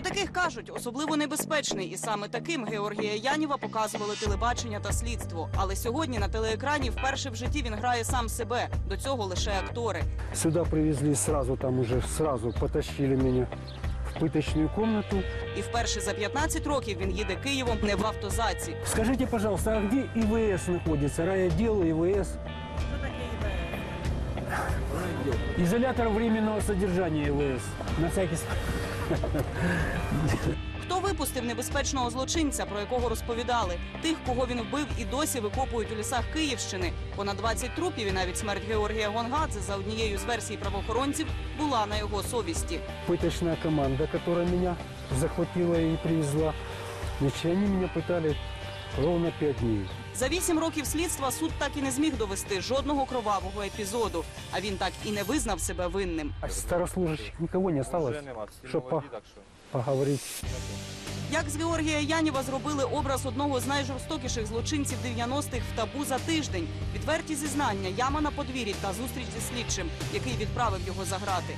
Про таких кажуть особливо небезпечний, і саме таким Георгія Яніва показували телебачення та слідство. Але сьогодні на телеекрані вперше в житті він грає сам себе. До цього лише актори. Сюда привезли сразу, там уже сразу потащили меня в пыточную комнату. І вперше за 15 років він їде Києвом не в автозаці. Скажите, пожалуйста, а где ИВС находится? Райотдел ИВС? Изолятор временного содержания ИВС. На всякий случай. Хто випустив небезпечного злочинця, про якого розповідали? Тих, кого він вбив і досі викопують у лісах Київщини. Понад 20 трупів і навіть смерть Георгія Гонгадзе за однією з версій правоохоронців була на його совісті. Пыточная команда, которая меня захватила и привезла. Значит, они меня пытали ровно пять дней. За вісім років слідства суд так і не зміг довести жодного кровавого епізоду. А він так і не визнав себе винним. А старослужащих никого не всі щоб по- так Як з Георгія Яніва зробили образ одного з найжорстокіших злочинців 90-х в табу за тиждень, відверті зізнання, яма на подвір'ї та зустріч зі слідчим, який відправив його за грати.